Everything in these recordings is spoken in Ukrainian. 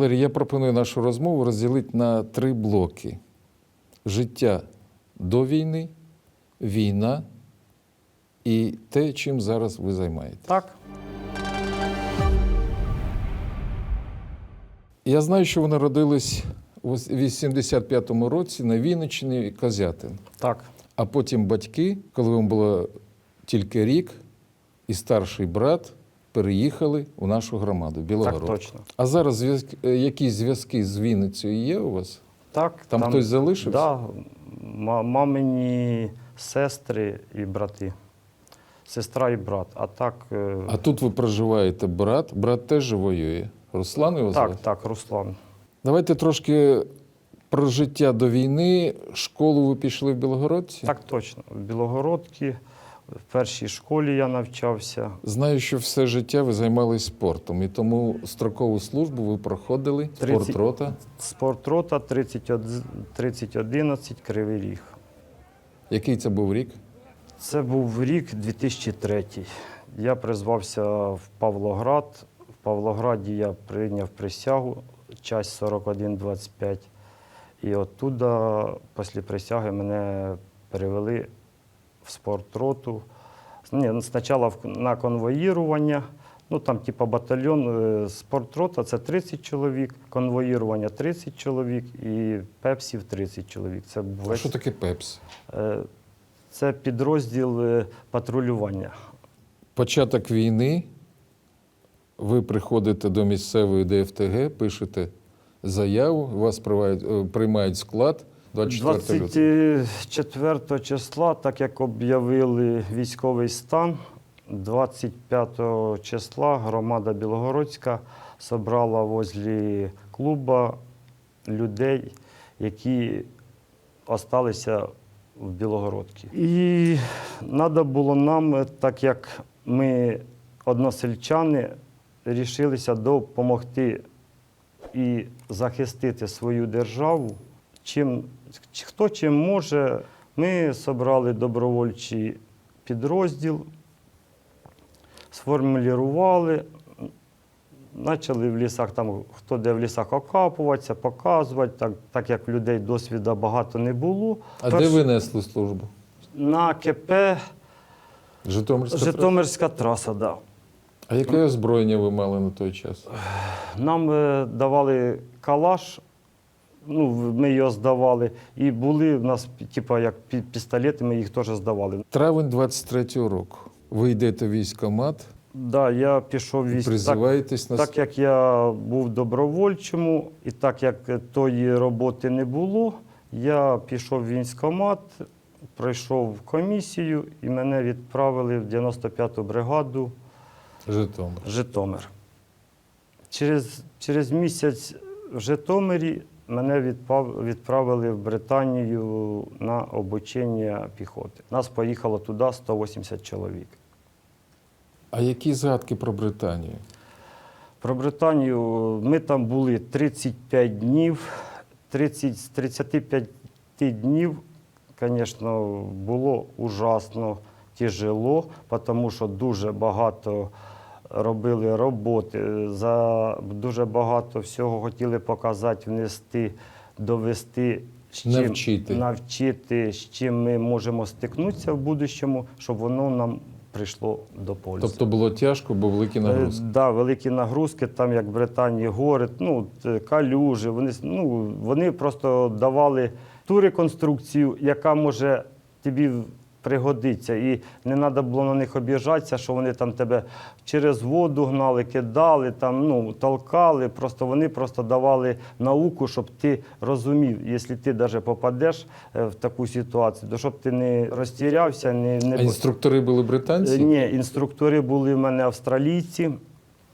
Валерій, я пропоную нашу розмову розділити на три блоки: життя до війни, війна і те, чим зараз ви займаєтесь. Так, Я знаю, що ви народились у 85-му році на Вінниччині Козятин. так, А потім батьки, коли вам було тільки рік, і старший брат переїхали у нашу громаду так точно. А зараз зв'язк- е, якісь зв'язки з Вінницею є у вас? Так, Там хтось залишився? Да, ма- мамині сестри і брати. Сестра і брат. А так, е, А тут ви проживаєте брат. Брат теж воює. Руслан його так, звати? так, Руслан. Давайте трошки про життя до війни. Школу ви пішли в Білогородці? Так точно. В Білогородці, в першій школі я навчався. Знаю, що все життя ви займалися спортом, і тому строкову службу ви проходили. 30. Спортрота. Спортрота 30, 3011, Кривий Ріг. Який це був рік? Це був рік 2003. Я призвався в Павлоград. В Павлограді я прийняв присягу, часть 4125. І оттуда, після присяги, мене перевели в спортроту. Ні, ну, спочатку на конвоїрування. Ну там, типу, батальйон е, спортрота це 30 чоловік, конвоїрування 30 чоловік і пепсів 30 чоловік. Це А що таке ПЕПС? Е, Це підрозділ е, патрулювання. Початок війни. Ви приходите до місцевої ДФТГ, пишете заяву, вас приймають, склад 24 24 числа, так як об'явили військовий стан, 25 числа громада Білогородська зібрала возле клуба людей, які залишилися в Білогородці. І треба було нам, так як ми односельчани, рішилися допомогти і захистити свою державу. Чим, хто чим може, ми зібрали добровольчий підрозділ, сформулювали, почали в лісах, там, хто де в лісах окапуватися, показувати, так, так як людей досвіду багато не було. А Перш- де ви несли службу? На КП Житомирська? Житомирська траса, да. А яке озброєння ви мали на той час? Нам е, давали калаш, ну, ми його здавали, і були в нас, типу, як пі- пістолети, ми їх теж здавали. Травень 23-го року. Ви йдете в військкомат, Да, я пішов військ. Так, на так як я був добровольчому, і так як тої роботи не було, я пішов в військкомат, пройшов комісію і мене відправили в 95-ту бригаду. Житомир. Житомир. Через, через місяць в Житомирі мене відпав, відправили в Британію на обучення піхоти. Нас поїхало туди 180 чоловік. А які згадки про Британію? Про Британію ми там були 35 днів. 30, з 35 днів, звісно, було ужасно тяжело, тому що дуже багато робили роботи, за дуже багато всього хотіли показати, внести, довести. з чим- Навчити. навчити, з чим ми можемо стикнутися в будущому, щоб воно нам прийшло до пользу. Тобто було тяжко, бо великі нагрузки. Е, Да, великі нагрузки, там як Британії гори, ну, калюжі. Вони, ну, вони просто давали ту реконструкцію, яка може тобі пригодиться. І не треба було на них обіжатися, що вони там тебе через воду гнали, кидали, там, ну, толкали. Просто вони просто давали науку, щоб ти розумів, якщо ти навіть попадеш е, в таку ситуацію, то щоб ти не розтірявся, не, не А інструктори були Е, британці? Ні, інструктори були в мене австралійці.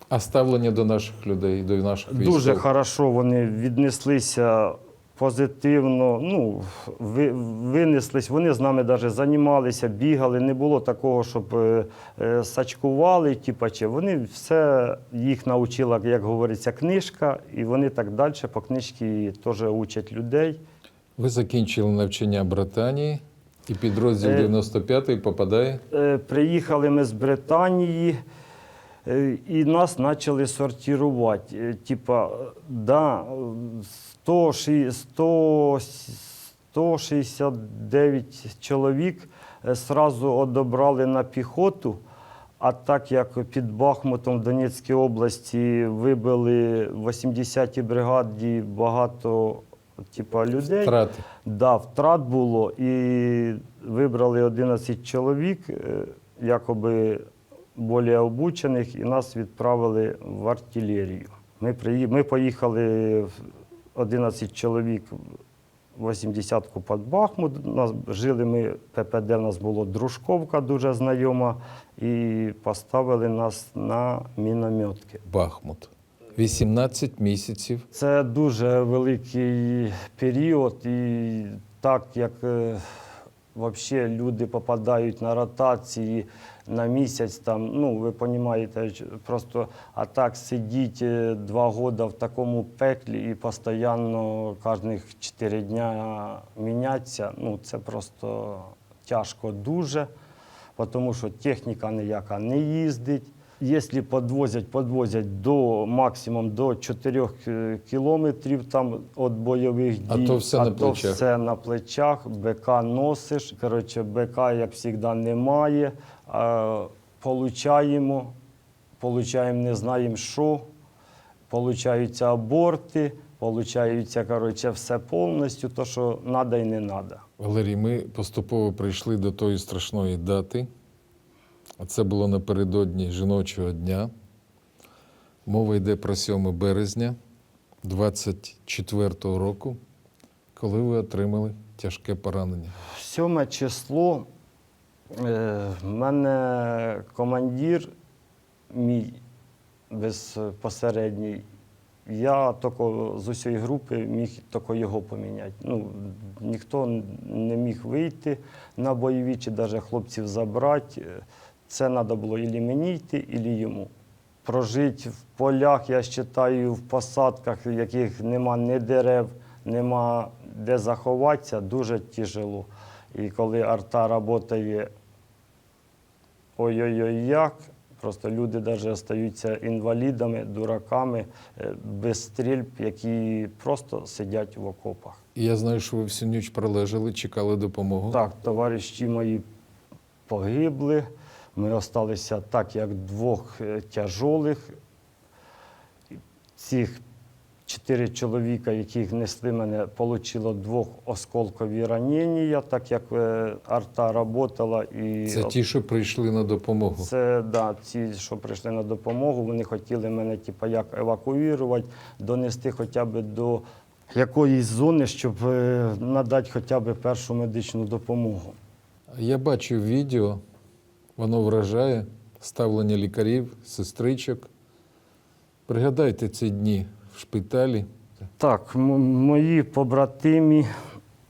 А ставлення до наших людей, до наших Дуже військових? хорошо вони віднеслися позитивно. Ну, ви- винеслись. Вони з нами навіть займалися, бігали. Не було такого, щоб е, е, сачкували. Типа, чи вони все їх навчила, як говориться, книжка, і вони так далі по книжці теж учать людей. Ви закінчили навчання Британії, і підрозділ Е, 95-й попадає. Е, Приїхали ми з Британії. Е, І нас почали сортувати. Е, Типа, да, 100, 100, 169 чоловік е, сразу одобрали на піхоту. А так як під Бахмутом в Донецькій області вибили в 80-й бригаді багато типа, людей. Втрати. Да, втрат було і вибрали 11 чоловік, е, якоби більш обучених, і нас відправили в артилерію. Ми, приї... ми поїхали в 11 чоловік в 80-ку під Бахмут. Нас, жили ми, ППД в нас було Дружковка, дуже знайома, і поставили нас на мінометки. Бахмут. 18 місяців. Це дуже великий період, і так як вообще люди попадають на ротації на місяць, там, ну ви розумієте, просто а так сидіть два роки в такому пеклі і постійно кожних 4 дня мінятися, ну це просто тяжко дуже, тому що техніка ніяка не їздить. Якщо підвозять, підвозять до максимум до 4 е, кілометрів там від бойових А дій. то все на плечах. все на плечах, БК носиш. Коротше, БК, як завжди, немає. А, получаємо, получаємо, не знаємо що. Получаються аборти, получаються, коротше, все повністю, то, що треба і не треба. Валерій, ми поступово прийшли до тої страшної дати. Це було напередодні жіночого дня. Мова йде про 7 березня 24-го року, коли ви отримали тяжке поранення. Сьоме число. е, В мене командир мій безпосередній. Я тільки з усієї групи міг тільки його поміняти. Ну, ніхто не міг вийти на бойові чи навіть хлопців забрати. Це треба було ілі мені йти, ілі йому. Прожити в полях, я вважаю, в посадках, в яких нема ні дерев, нема де заховатися, дуже тяжело. І коли арта працює ой-ой-ой як, просто люди навіть стаються інвалідами, дураками, е, без стрільб, які просто сидять в окопах. І я знаю, що ви всю ніч пролежали, чекали допомогу. Так, товариші мої погибли. Ми залишилися так, як двох е, тяжолих. Цих чотири чоловіка, яких несли мене, отримало двох осколкові ранення, так як е, арта працювала. І Це ті, що прийшли на допомогу. це да, ці, що прийшли на допомогу, вони хотіли мене типу, як евакуювати, донести хоча б до якоїсь зони, щоб е, надати хоча б першу медичну допомогу. Я бачив відео, воно вражає ставлення лікарів, сестричок. Пригадайте ці дні в шпиталі. Так, мої побратимі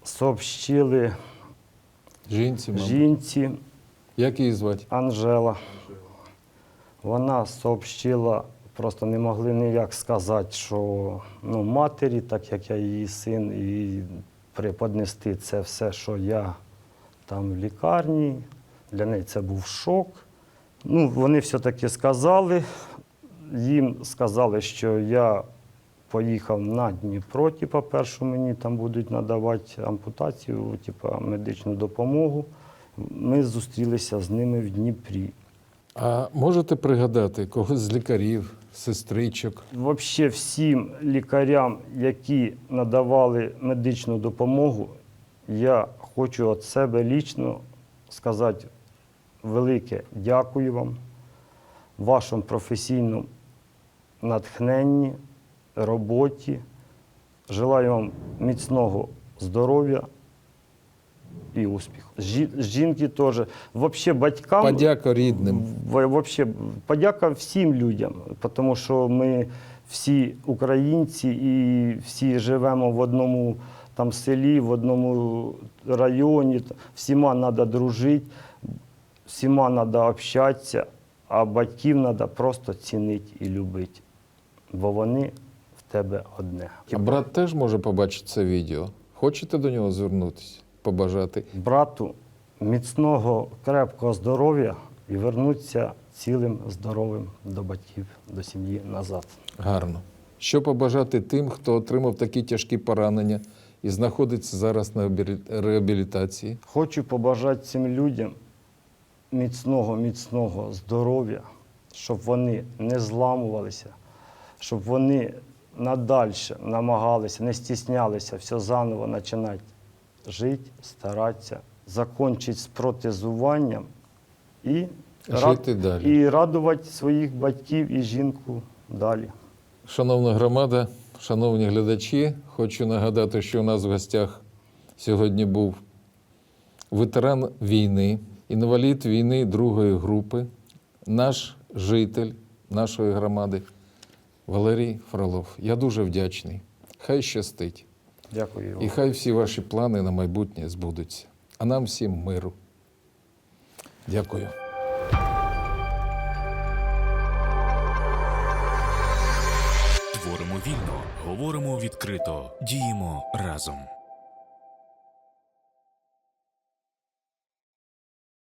сообщили Жінці, мабуть. жінці Як її звати? Анжела. Вона сообщила, просто не могли ніяк сказати, що ну, матері, так як я її син, і преподнести це все, що я там в лікарні. Для неї це був шок. Ну, вони все-таки сказали. Їм сказали, що я поїхав на Дніпро, типу, першу мені там будуть надавати ампутацію, типу, медичну допомогу. Ми зустрілися з ними в Дніпрі. А можете пригадати когось з лікарів, сестричок? Взагалі всім лікарям, які надавали медичну допомогу, я хочу від себе лічно сказати велике дякую вам, вашому професійному натхненні, роботі. Желаю вам міцного здоров'я і успіху. Жінки теж. Взагалі батькам. Подяка рідним. Вообще, подяка всім людям, тому що ми всі українці і всі живемо в одному там селі, в одному районі. Всіма треба дружити, всіма треба общатися, а батьків треба просто цінити і любити, бо вони в тебе одне. А брат теж може побачити це відео. Хочете до нього звернутися, побажати? брату міцного, крепкого здоров'я, і вернутися цілим, здоровим до батьків, до сім'ї назад. Гарно. Що побажати тим, хто отримав такі тяжкі поранення і знаходиться зараз на реабілітації? Хочу побажати цим людям міцного, міцного здоров'я, щоб вони не зламувалися, щоб вони надальше намагалися, не стіснялися, все заново починати жити, старатися, закінчити з протезуванням і, Жити далі. і радувати своїх батьків і жінку далі. Шановна громада, шановні глядачі, хочу нагадати, що у нас в гостях сьогодні був ветеран війни, інвалід війни другої групи, наш житель нашої громади Валерій Фролов. Я дуже вдячний. Хай щастить. Дякую. І хай всі ваші плани на майбутнє збудуться. А нам всім миру. Дякую. Творимо вільно, говоримо відкрито, діємо разом.